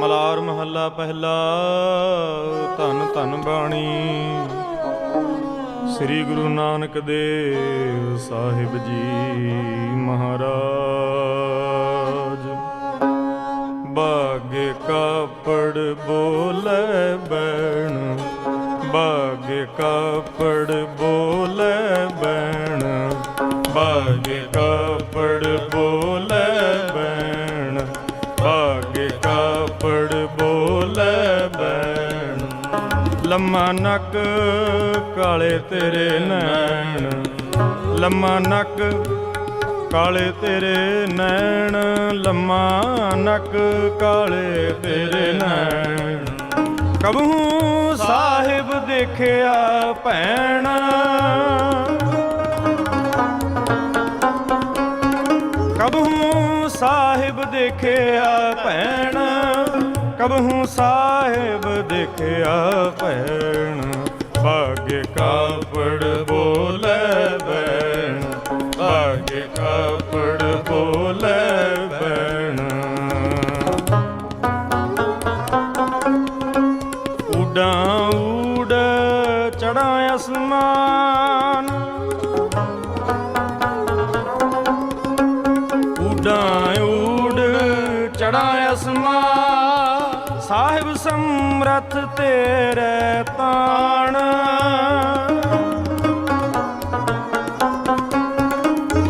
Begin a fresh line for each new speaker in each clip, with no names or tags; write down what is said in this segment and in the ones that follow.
ਮਲਾਰ ਮਹੱਲਾ ਪਹਿਲਾ, ਧੰਨ ਧੰਨ ਬਾਣੀ। ਸ੍ਰੀ ਗੁਰੂ ਨਾਨਕ ਦੇਵ ਸਾਹਿਬ ਜੀ ਮਹਾਰਾਜ। ਬਾਗੇ ਕਾਪੜ ਬੋਲੇ ਬੈਣ ਬਾਗੇ ਕਾਪੜ ਬੋਲੇ ਬੈਣ ਬਾਗੇ ਕਾਪੜ ਬੋਲੇ ਬੈਣ। ਲੰਮਾ ਨੱਕ ਕਾਲੇ ਤੇਰੇ ਨੈਣ। ਲੰਮਾ ਨੱਕ ਕਾਲੇ ਤੇਰੇ ਨੈਣ। ਲੰਮਾ ਨੱਕ ਕਾਲੇ ਤੇਰੇ ਨੈਣ। ਕਬਹੂ ਸਾਹਿਬ ਦੇਖਿਆ ਭੈਣ। ਕਬਹੂ ਸਾਹਿਬ ਦੇਖਿਆ ਭੈਣ, ਕਬਹੂ ਸਾਹਿਬ ਦੇਖਿਆ ਭੈਣ। ਭਾਗੇ ਕਾਪੜ ਬੋਲੇ ਭੈਣ ਭਾਗੇ ਕਾਪੜ ਬੋਲੇ ਭੈਣ। ਉਡਾਂ ਉਡ ਚੜਾਂ ਅਸਮਾਨ ਚੜਾਂ ਸਾਹਿਬ ਸਮਰਥ ਤੇਰੇ ਤਾਣ।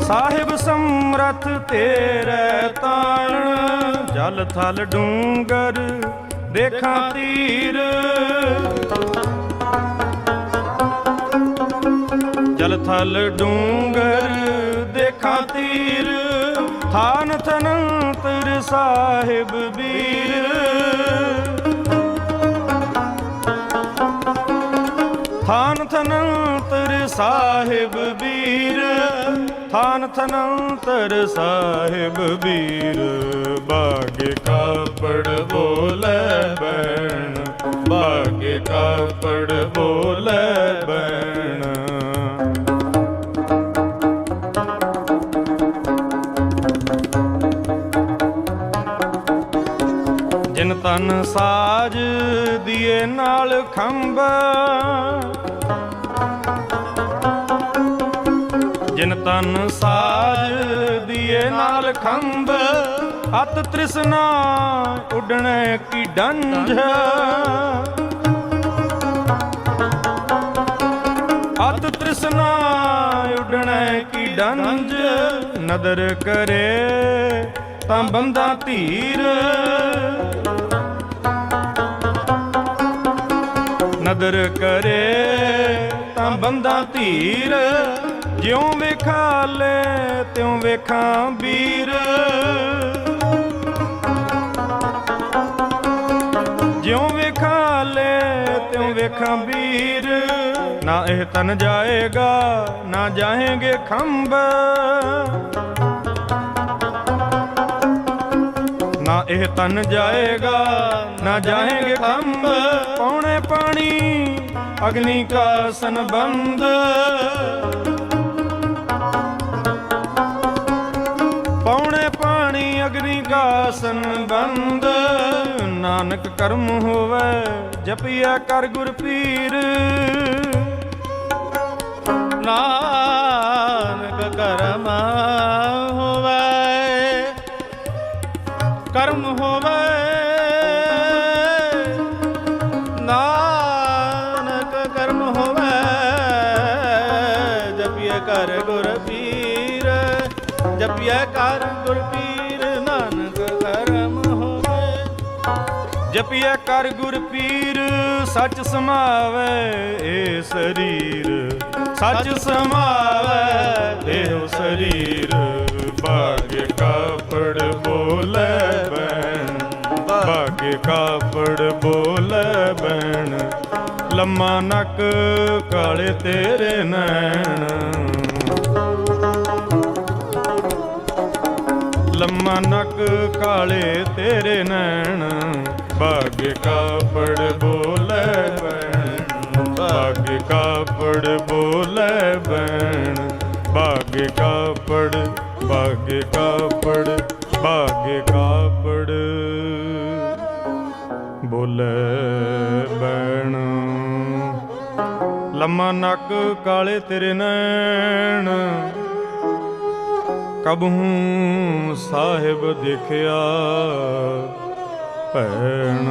ਸਾਹਿਬ ਸਮਰਥ ਤੇਰੇ ਤਾਣ, ਜਲ ਥਲ ਡੂੰਗਰ ਦੇਖਾਂ ਤੀਰ। ਜਲ ਥਲ ਡੂੰਗਰ ਦੇਖਾਂ ਤੀਰ, ਥਾਨ ਥਨੰਤਰ ਸਾਹਿਬ ਵੀਰ। ਥਾਨ ਥਨੰਤਰ ਸਾਹਿਬ ਵੀਰ। ਥਾਨ ਥਨੰਤਰ ਸਾਹਿਬ ਵੀਰ। ਬਾਗੇ ਕਾਪੜ ਬੋਲੇ ਬੈਣ ਬਾਗੇ ਕਾਪੜ ਬੋਲੇ ਜਿਨ ਤਨ ਸਾਜ ਦੀਏ ਨਾਲ ਖੰਭ। ਜਿਨ ਤਨ ਸਾਜ ਦੀਏ ਨਾਲ ਖੰਭ, ਅਤ ਤ੍ਰਿਸ਼ਨਾ ਉਡਣੇ ਕੀ ਡੰਝ। ਅਤ ਤ੍ਰਿਸ਼ਨਾ ਉਡਣੇ ਕੀ ਡੰਝ, ਨਦਰ ਕਰੇ ਤਾਂ ਬੰਦਾ ਧੀਰ। ਨਦਰ ਕਰੇ, ਤਾਂ ਬੰਦਾ ਧੀਰ। ਜਿਉ ਵੇਖਾ ਲੈ, ਤਿਉ ਵੇਖਾਂ ਵੀਰ। ਜਿਉ ਵੇਖਾ ਲੈ, ਤਿਉ ਵੇਖਾਂ ਵੀਰ। ਨਾ ਇਹ ਤਨ ਜਾਏਗਾ, ਨਾ ਜਾਏਗੇ ਖੰਭ। ਨਾ ਇਹ ਤਨ ਜਾਏਗਾ, ਨਾ ਜਾਏਗੇ ਖੰਭ, ਪੌਣੇ ਪਾਣੀ, ਅਗਨੀ ਕਾ ਸੰਬੰਧ। ਪੌਣੇ ਪਾਣੀ, ਅਗਨੀ ਕਾ ਸੰਬੰਧ, ਨਾਨਕ ਕਰਮ ਹੋਵੇ ਜਪਿਆ ਕਰ ਗੁਰ ਪੀਰ
ਨਾਨਕ ਕਰਮ ਹੋਵੇ, ਜਪਿਏ ਕਰ ਗੁਰ ਪੀਰ, ਜਪਿਏ ਕਰ ਗੁਰ ਪੀਰ, ਨਾਨਕ ਕਰਮ ਹੋਵੇ।
ਜਪਿਆ ਕਰ ਗੁਰ ਪੀਰ, ਸੱਚ ਸਮਾਵੇ ਏ ਸਰੀਰ। ਸੱਚ ਸਮਾਵੇ ਦੇਹ ਸਰੀਰ। ਭਾਗੇ ਕਾਪੜ ਬੋਲੇ ਬਹਿਣ, ਲੰਮਾ ਨੱਕ ਕਾਲੇ ਤੇਰੇ ਨੈਣ। ਲੰਮਾ ਨੱਕ ਕਾਲੇ ਤੇਰੇ ਨੈਣ, ਭਾਗੇ ਕਾਪੜ ਬੋਲੇ ਬਹਿਣ, ਭਾਗੇ ਕਾਪੜ ਬੋਲੇ ਬਹਿਣ। ਭਾਗੇ ਕਾਪੜ ਭਾਗੇ ਕਾਪੜ ਭਾਗੇ ਕਾਪੜ। ਬੋਲੇ ਬੈਣ। ਲੰਮਾ ਨੱਕ ਕਾਲੇ ਤੇਰੇ ਨੈਣ। ਕਬਹੂ ਸਾਹਿਬ ਦੇਖਿਆ ਭੈਣ।